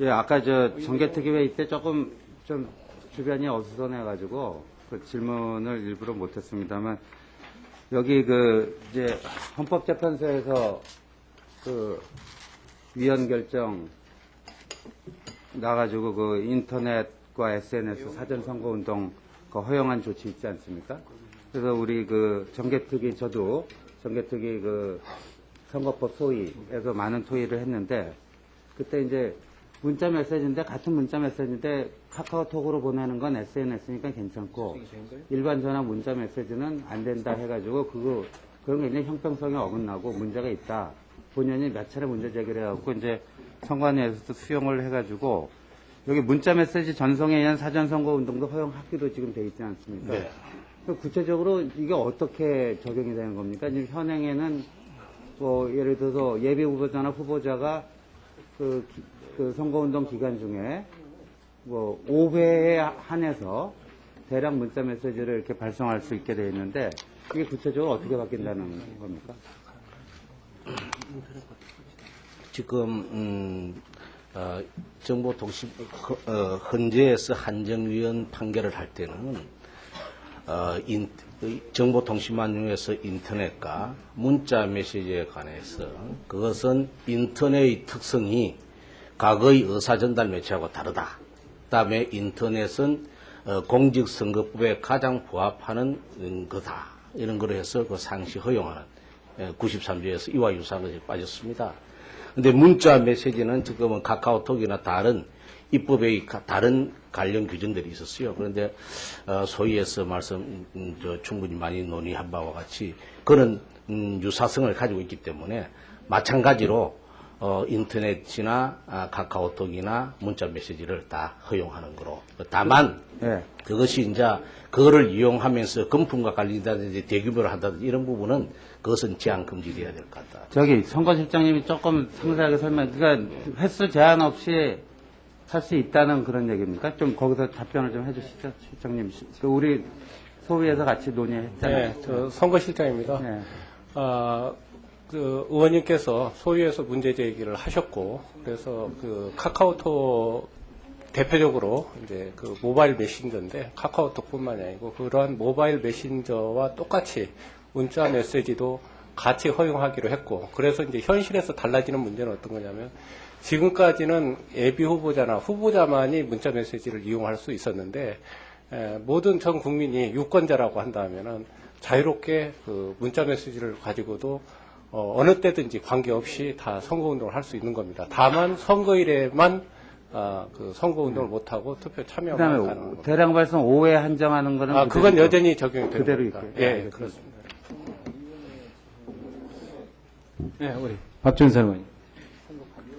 예, 아까 저 정개특위 회의 때 조금 좀 주변이 어수선해가지고 그 질문을 일부러 못했습니다만 여기 그 이제 헌법재판소에서 그 위헌 결정 나가지고 그 인터넷과 SNS 사전 선거 운동 그 허용한 조치 있지 않습니까? 그래서 우리 그 정개특위 저도 정개특위 그 선거법 소위에서 많은 토의를 했는데 그때 이제 문자 메시지인데 같은 문자 메시지인데 카카오톡으로 보내는 건 SNS니까 괜찮고 일반 전화 문자 메시지는 안 된다 해가지고 그거 그런 게 굉장히 형평성에 어긋나고 문제가 있다. 본연이 몇 차례 문제 제기를 해갖고 이제 선관위에서도 수용을 해가지고 여기 문자 메시지 전송에 의한 사전 선거 운동도 허용하기로 지금 돼 있지 않습니까? 네. 그 구체적으로 이게 어떻게 적용이 되는 겁니까? 지금 현행에는 뭐 예를 들어서 예비 후보자나 후보자가 그, 기- 그 선거운동 기간 중에 뭐 5회에 한해서 대량 문자 메시지를 이렇게 발송할 수 있게 되어 있는데 이게 구체적으로 어떻게 바뀐다는 겁니까? 지금 음, 어, 정보통신 어, 헌재에서 한정위원 판결을 할 때는 어, 인, 의 정보통신망에서 인터넷과 문자 메시지에 관해서 그것은 인터넷의 특성이 과거의 의사전달 매체하고 다르다. 그 다음에 인터넷은 어, 공직선거법에 가장 부합하는 음, 거다. 이런 거로 해서 그 상시 허용하는 93조에서 이와 유사한 것이 빠졌습니다. 근데 문자 메시지는 지금은 카카오톡이나 다른 입법의 가- 다른 관련 규정들이 있었어요. 그런데 어, 소위에서 말씀 음, 저 충분히 많이 논의한 바와 같이 그런 음, 유사성을 가지고 있기 때문에 마찬가지로 어, 인터넷이나 아, 카카오톡이나 문자 메시지를 다 허용하는 거로. 다만 예. 그것이 이제 그거를 이용하면서 금품과 관련다든지 대규모로 한다든지 이런 부분은 그것은 제한 금지돼야 될 것 같다. 저기 선거실장님이 조금 상세하게 설명, 그러니까 횟수 제한 없이 할 수 있다는 그런 얘기입니까? 좀 거기서 답변을 좀 해주시죠, 실장님. 그 우리 소위에서 같이 논의했잖아요. 네, 저 선거실장입니다. 네. 아, 그 의원님께서 소위에서 문제 제기를 하셨고, 그래서 그 카카오톡 대표적으로 이제 그 모바일 메신저인데 카카오톡뿐만이 아니고 그러한 모바일 메신저와 똑같이 문자 메시지도 같이 허용하기로 했고, 그래서 이제 현실에서 달라지는 문제는 어떤 거냐면 지금까지는 예비 후보자나 후보자만이 문자 메시지를 이용할 수 있었는데 에, 모든 전 국민이 유권자라고 한다면은 자유롭게 그 문자 메시지를 가지고도 어, 느 때든지 관계없이 다 선거운동을 할 수 있는 겁니다. 다만 선거일에만 아, 그 선거운동을 못하고 투표 참여만 그 다음에 가능합니다. 대량 발송 5회 한정하는 거는 아, 그건 그대로 여전히 적용이 되는 그대로 겁니다. 있고요. 예, 알겠습니다. 그렇습니다. 네, 우리 박준선 의원님.